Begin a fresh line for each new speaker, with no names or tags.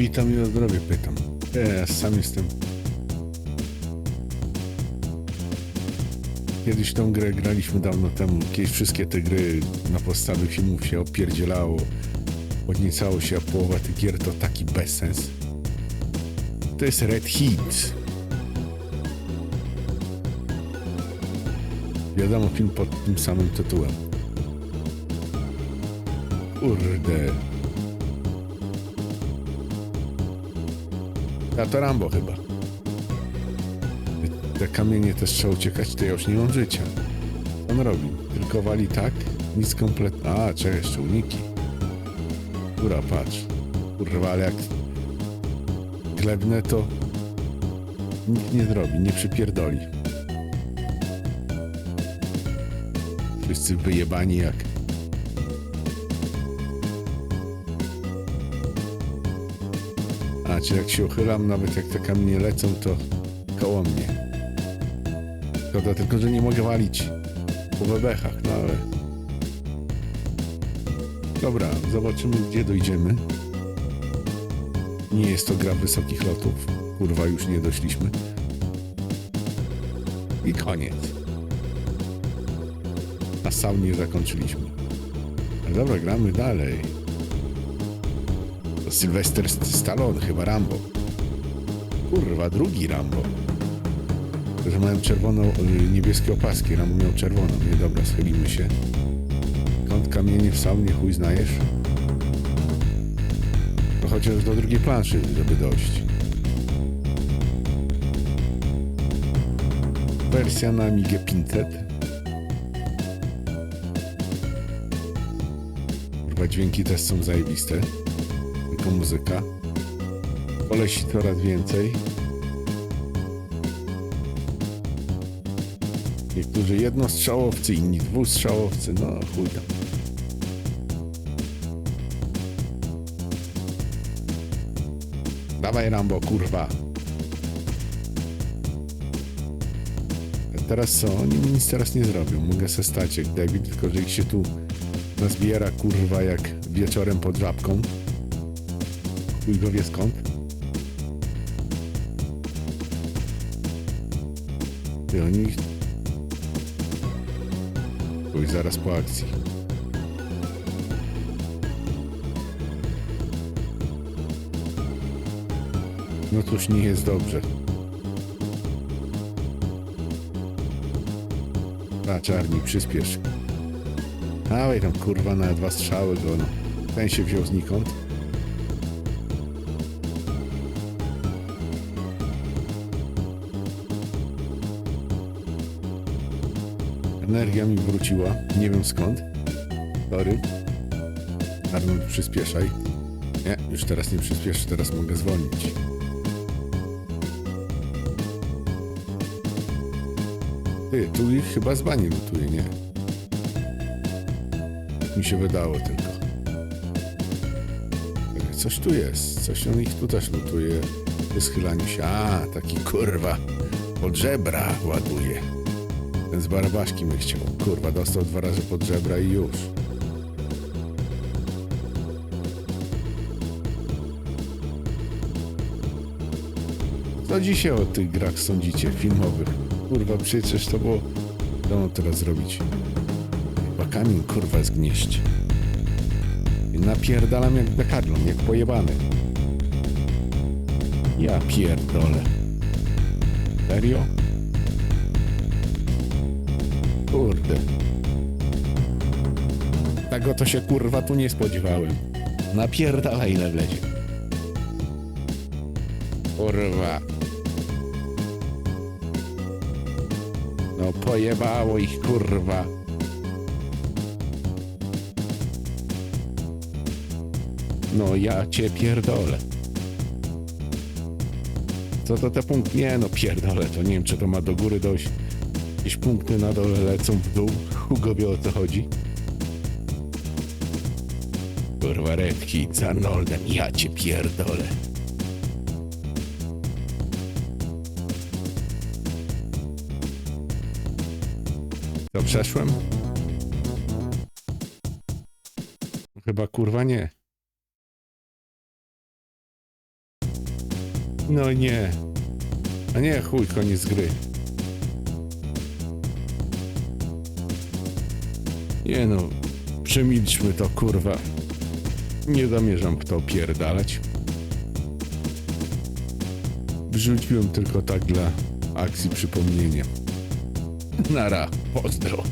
Witam i o zdrowie pytam. Ja sam jestem. Kiedyś tą grę graliśmy dawno temu. Kiedyś wszystkie te gry na podstawie filmów się opierdzielało. Podniecało się, a połowa tych gier to taki bezsens. To jest Red Heat. Wiadomo, film pod tym samym tytułem. Kurde. A to Rambo chyba. Te kamienie też trzeba uciekać, to ja już nie mam życia. Co on robi? Tylko wali tak? Nic kompletnie. A, czekaj, jeszcze uniki. Kurwa, patrz. Kurwa, ale jak glebne to nikt nie zrobi, nie przypierdoli. Wszyscy wyjebani jak A, czy jak się uchylam, nawet jak te kamienie lecą, to koło mnie. Szkoda tylko, że nie mogę walić po bebechach, no ale... Dobra, zobaczymy, gdzie dojdziemy. Nie jest to gra wysokich lotów. Kurwa, już nie doszliśmy. I koniec. Na saunie zakończyliśmy. Ale dobra, gramy dalej. Sylwester Stallone, chyba Rambo. Kurwa, drugi Rambo. Że mają czerwoną, y, niebieskie opaski. Rambo miał czerwoną. Nie, dobra, schylimy się. Kąt kamienie w saunie, chuj znajesz. To chociaż do drugiej planszy, żeby dojść. Wersja na Amigę 500. Chyba dźwięki też są zajebiste. Tylko muzyka. Kolesi coraz więcej. Niektórzy jednostrzałowcy, inni dwustrzałowcy. No chuj tam. Dawaj Rambo, kurwa. A teraz co? Oni mi nic teraz nie zrobią. Mogę se stać jak David, tylko że ich się tu nazbiera kurwa jak wieczorem pod żabką. Chuj go wie skąd. I oni... Chuj, zaraz po akcji. No cóż, nie jest dobrze. A, czarni, przyspiesz. Dawaj tam, kurwa, na dwa strzały go, no. Ten się wziął znikąd. Energia mi wróciła, nie wiem skąd. Sorry. Arnold, przyspieszaj. Nie, już teraz nie przyspieszę, teraz mogę zwolnić. Ty, tu ich chyba z bani lutuje, nie? Tak mi się wydało tylko. Coś tu jest, coś on ich tu też lutuje. Wyschylaniu się. A, taki kurwa. Pod żebra ładuje. Z barabaszki my chciał. Kurwa, dostał dwa razy pod żebra i już. Co dzisiaj o tych grach sądzicie, filmowych? Kurwa, przecież to było... Co mam teraz zrobić? Chyba kamień, kurwa, zgnieść. I napierdalam jak dekarlon, jak pojebany. Ja pierdolę. Serio? Kurde. Tego to się kurwa tu nie spodziewałem. Napierdala ile wlezie. Kurwa. No pojebało ich kurwa. No ja cię pierdolę. Co to te punkty? Nie no pierdolę, to nie wiem czy to ma do góry dojść. Jakieś punkty na dole lecą w dół. Hugo wie o co chodzi. Kurwa redki z Arnoldem, ja cię pierdolę. To przeszłem? Chyba kurwa nie. No nie. A nie, chuj, koniec gry. Nie no, przemilczmy to, kurwa. Nie zamierzam w to opierdalać. Wrzuciłem tylko tak dla akcji przypomnienia. Nara, pozdro.